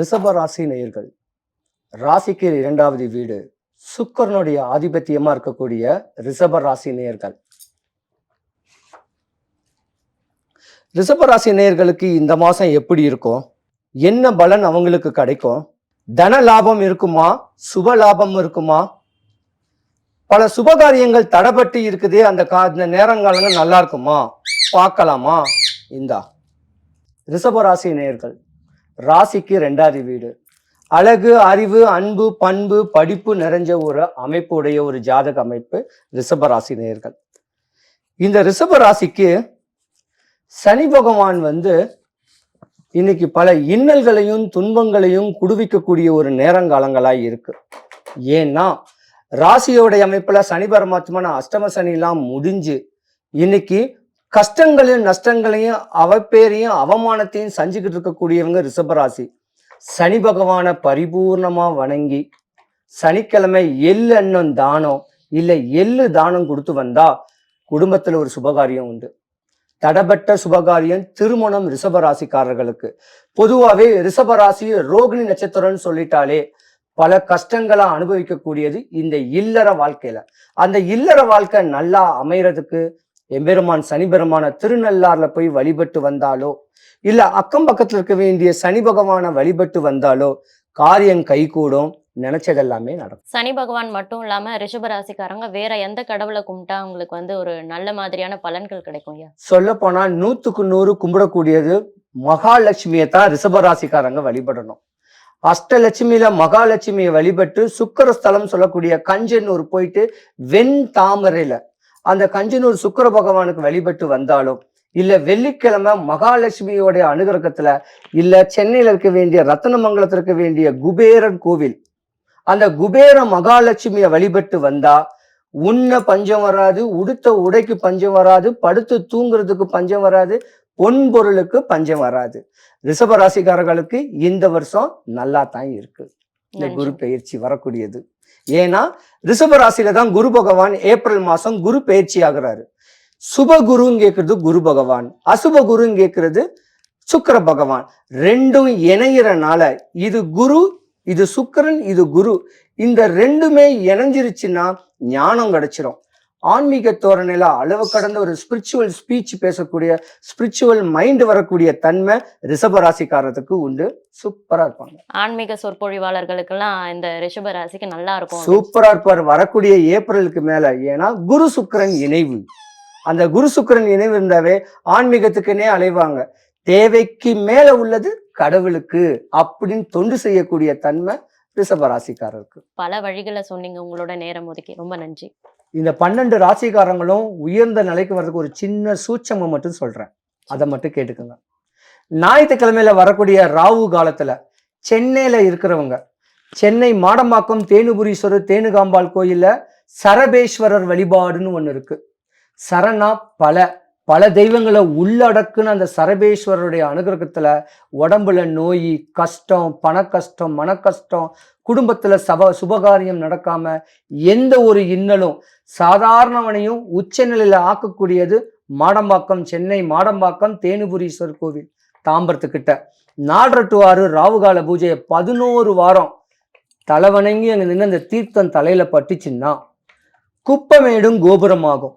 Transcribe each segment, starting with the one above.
ரிஷப ராசி நேயர்கள் ராசிக்கு இரண்டாவது வீடு சுக்கரனுடைய ஆதிபத்தியமா இருக்கக்கூடிய ரிஷப ராசி நேயர்கள். ரிஷப ராசி நேயர்களுக்கு இந்த மாசம் எப்படி இருக்கும்? என்ன பலன் அவங்களுக்கு கிடைக்கும்? தன லாபம் இருக்குமா? சுப லாபம் இருக்குமா? பல சுபகாரியங்கள் தடைப்பட்டு இருக்குதே அந்த கா இந்த நேரங்காலங்கள் நல்லா இருக்குமா? பார்க்கலாமா? இந்தா. ரிஷபராசி நேயர்கள் ராசிக்கு ரெண்டாவது வீடு. அழகு அறிவு அன்பு பண்பு படிப்பு நிறைஞ்ச ஒரு அமைப்பு உடைய ஒரு ஜாதக அமைப்பு ரிஷபராசி நேர்கள். இந்த ரிஷபராசிக்கு சனி பகவான் வந்து இன்னைக்கு பல இன்னல்களையும் துன்பங்களையும் குடுவிக்கக்கூடிய ஒரு நேரங்காலங்களாய் இருக்கு. ஏன்னா ராசியோடைய அமைப்புல சனி பரமாத்மான அஷ்டம சனி எல்லாம் முடிஞ்சு இன்னைக்கு கஷ்டங்களையும் நஷ்டங்களையும் அவப்பேரையும் அவமானத்தையும் சஞ்சிக்கிட்டு இருக்கக்கூடியவங்க ரிஷபராசி. சனி பகவானை பரிபூர்ணமா வணங்கி சனிக்கிழமை எள்ளு அன்னம் தானம் இல்லை எள்ளு தானம் கொடுத்து வந்தா குடும்பத்துல ஒரு சுபகாரியம் உண்டு. தடபட்ட சுபகாரியம் திருமணம் ரிஷபராசிக்காரர்களுக்கு. பொதுவாகவே ரிஷபராசி ரோகிணி நட்சத்திரம்னு சொல்லிட்டாலே பல கஷ்டங்களை அனுபவிக்கக்கூடியது இந்த இல்லற வாழ்க்கையில. அந்த இல்லற வாழ்க்கை நல்லா அமைகிறதுக்கு எம்பெருமான் சனி பெருமான திருநள்ளாறுல போய் வழிபட்டு வந்தாலோ இல்ல அக்கம் பக்கத்துல இருக்க வேண்டிய சனி பகவானை வழிபட்டு வந்தாலோ காரியம் கைகூடும் நினைச்சதெல்லாமே நடக்கும். சனி பகவான் மட்டும் இல்லாம ரிஷபராசிக்காரங்க வேற எந்த கடவுளை கும்பிட்டா அவங்களுக்கு வந்து ஒரு நல்ல மாதிரியான பலன்கள் கிடைக்கும் சொல்ல போனா நூத்துக்கு நூறு கும்பிடக்கூடியது மகாலட்சுமியை தான் ரிஷபராசிக்காரங்க வழிபடணும். அஷ்டலட்சுமியில மகாலட்சுமியை வழிபட்டு சுக்கரஸ்தலம் சொல்லக்கூடிய கஞ்சனூர் போயிட்டு வெண் தாமரையில அந்த கஞ்சனூர் சுக்கர பகவானுக்கு வழிபட்டு வந்தாலும் இல்ல வெள்ளிக்கிழமை மகாலட்சுமியோடைய அனுகிரகத்துல இல்ல சென்னையில இருக்க வேண்டிய ரத்தனமங்கலத்துல இருக்க வேண்டிய குபேரன் கோவில் அந்த குபேர மகாலட்சுமியை வழிபட்டு வந்தா உண்ண பஞ்சம் வராது உடுத்த உடைக்கு பஞ்சம் வராது படுத்து தூங்குறதுக்கு பஞ்சம் வராது பொன் பொருளுக்கு பஞ்சம் வராது. ரிஷப ராசிக்காரர்களுக்கு இந்த வருஷம் நல்லா தான் இருக்கு. இந்த. குரு பெயர்ச்சி வரக்கூடியது. ஏன்னா ரிஷப ராசியில தான் குரு பகவான் ஏப்ரல் மாசம் குரு பெயர்ச்சி ஆகுறாரு சுப குருன்னு கேட்கறது குரு பகவான் அசுப குருன்னு கேட்கறது சுக்கர பகவான். ரெண்டும் இணையிறனால இது குரு இது சுக்கரன் இது குரு. இந்த ரெண்டுமே இணைஞ்சிருச்சுன்னா ஞானம் கிடைச்சிரும். ஆன்மீக தோரணையில அளவு கடந்த ஒரு ஸ்பிரிச்சுவல் ஸ்பீச் பேசக்கூடிய ஸ்பிரிச்சுவல் மைண்ட் வரக்கூடிய தன்மை ரிஷபராசிக்காரத்துக்கு உண்டு. சூப்பரா இருப்பாங்க. ஆன்மீக சொற்பொழிவாளர்களுக்கெல்லாம் இந்த ரிஷபராசிக்கு நல்லா இருக்கும். சூப்பரா இருப்பார். வரக்கூடிய ஏப்ரலுக்கு மேல. ஏன்னா குரு சுக்கிரன் இணைவு. அந்த குரு சுக்கிரன் இணைவு இருந்தாவே ஆன்மீகத்துக்குன்னே அலைவாங்க. தேவைக்கு மேல உள்ளது கடவுளுக்கு அப்படின்னு தொண்டு செய்யக்கூடிய தன்மை ரிஷபராசிக்காரருக்கு பல வழிகளை சொன்னீங்க. உங்களோட நேரம் ஒதுக்கி ரொம்ப நன்றி. இந்த பன்னெண்டு ராசிக்காரங்களும் உயர்ந்த நிலைக்கு வர்றதுக்கு ஒரு சின்ன சூட்சமம் மட்டும் சொல்கிறேன் அதை மட்டும் கேட்டுக்கோங்க. ஞாயிற்றுக்கிழமையில் வரக்கூடிய ராவு காலத்தில் சென்னையில் இருக்கிறவங்க சென்னை மாடம்பாக்கம் தேனுபுரீஸ்வரர் தேனுகாம்பாள் கோயிலில் சரபேஸ்வரர் வழிபாடுன்னு ஒன்று இருக்குது சரணா பல. பல தெய்வங்களை உள்ளடக்குன்னு அந்த சரபேஸ்வரருடைய அனுகிரகத்தில் உடம்புல நோய் கஷ்டம் பண கஷ்டம் மன கஷ்டம் குடும்பத்தில் சப சுபகாரியம் நடக்காம எந்த ஒரு இன்னலும் சாதாரணவனையும் உச்சநிலையில் ஆக்கக்கூடியது மாடம்பாக்கம் சென்னை மாடம்பாக்கம் தேனுபுரீஸ்வரர் கோவில் தாம்பரத்துக்கிட்ட. நாடரட்டுவாறு ஆறு ராவுகால பூஜையை பதினோரு வாரம் தலைவணங்கி அங்கே நின்று அந்த தீர்த்தம் தலையில் பட்டுச்சுன்னா குப்பமேடும் கோபுரமாகும்.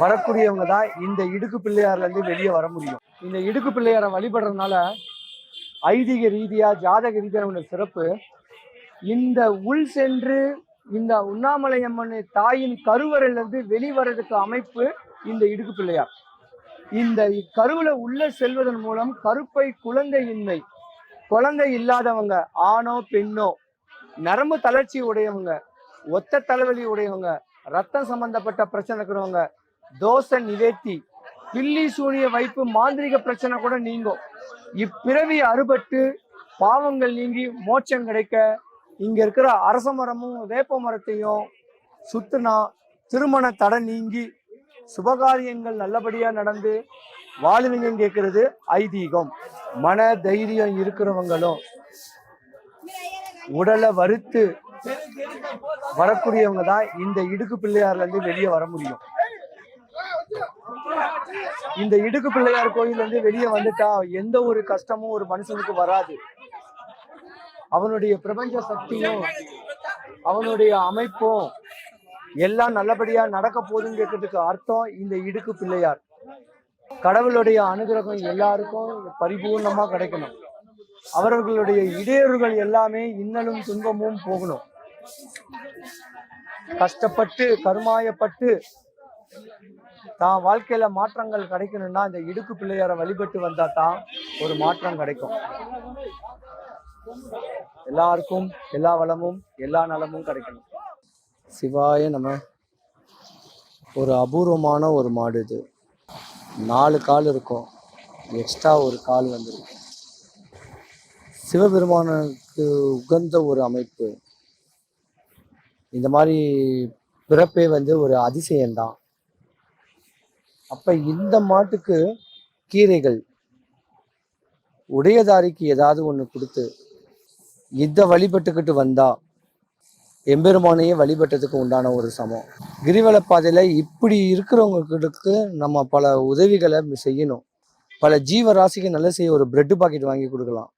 வரக்கூடியவங்க தான் இந்த இடுக்கு பிள்ளையார்ல இருந்து வெளியே வர முடியும். இந்த இடுக்கு பிள்ளையாரை வழிபடுறதுனால ஐதீக ரீதியா ஜாதக ரீதியான சிறப்பு. இந்த உள் சென்று இந்த உண்ணாமலை அம்மன் தாயின் கருவறையிலிருந்து வெளிவரதுக்கு அமைப்பு இந்த இடுக்கு பிள்ளையார். இந்த கருவில் உள்ள செல்வதன் மூலம் கருப்பை குழந்தையின்மை. குழந்தை இல்லாதவங்க ஆணோ பெண்ணோ நரம்பு தளர்ச்சி உடையவங்க ஒத்த தலைவலி உடையவங்க ரத்தம் சம்பந்தப்பட்ட பிரச்சனை இருக்கிறவங்க தோசை நிவேத்தி பில்லி சூனிய வைப்பு மாந்திரிக பிரச்சனை கூட நீங்கும். இப்பிறவி அறுபட்டு பாவங்கள் நீங்கி மோட்சம் கிடைக்க இங்க இருக்கிற அரச மரமும் வேப்ப மரத்தையும் சுத்துனா திருமண தடை நீங்கி சுபகாரியங்கள் நல்லபடியா நடந்து வாழுவீங்க கேட்கறது ஐதீகம். மன தைரியம் இருக்கிறவங்களும் உடலை வறுத்து வரக்கூடியவங்க தான் இந்த இடுக்கு பிள்ளையார்ல இருந்து வெளியே வர முடியும். இந்த இடுக்கு பிள்ளையார் கோயில் இருந்து வெளியே வந்துட்டா எந்த ஒரு கஷ்டமும் ஒரு மனுஷனுக்கு வராது. அவனுடைய பிரபஞ்ச சக்தியும் அவனுடைய அமைப்பும் எல்லாம் நல்லபடியா நடக்க போகுதுன்னு அர்த்தம் இந்த இடுக்கு பிள்ளையார். கடவுளுடைய அனுகிரகம் எல்லாருக்கும் பரிபூர்ணமா கிடைக்கணும். அவர்களுடைய இடையூறுகள் எல்லாமே இன்னலும் துன்பமும் போகணும். கஷ்டப்பட்டு கருமாயப்பட்டு தான் வாழ்க்கையில மாற்றங்கள் கிடைக்கணும்னா இந்த இடுக்கு பிள்ளையாரை வழிபட்டு வந்தா தான் ஒரு மாற்றம் கிடைக்கும். எல்லாருக்கும் எல்லா வளமும் எல்லா நலமும் கிடைக்கணும். சிவாய நம்ம ஒரு அபூர்வமான ஒரு மாடு இது. நாலு கால் இருக்கும். எக்ஸ்ட்ரா ஒரு கால் வந்துருக்கும் சிவபெருமானுக்கு உகந்த ஒரு அமைப்பு. இந்த மாதிரி பிறப்பே வந்து ஒரு அதிசயம்தான். அப்ப இந்த மாட்டுக்கு கீரைகள் உடையதாரிக்கு ஏதாவது ஒன்று கொடுத்து இதை வழிபட்டுக்கிட்டு வந்தா எம்பெருமானையே வழிபட்டதுக்கு உண்டான ஒரு சமம். கிரிவல பாதையில் இப்படி இருக்கிறவங்களுக்கு நம்ம பல உதவிகளை செய்யணும். பல ஜீவராசிக்கு நல்ல செய்ய ஒரு பிரெட் பாக்கெட் வாங்கி கொடுக்கலாம்.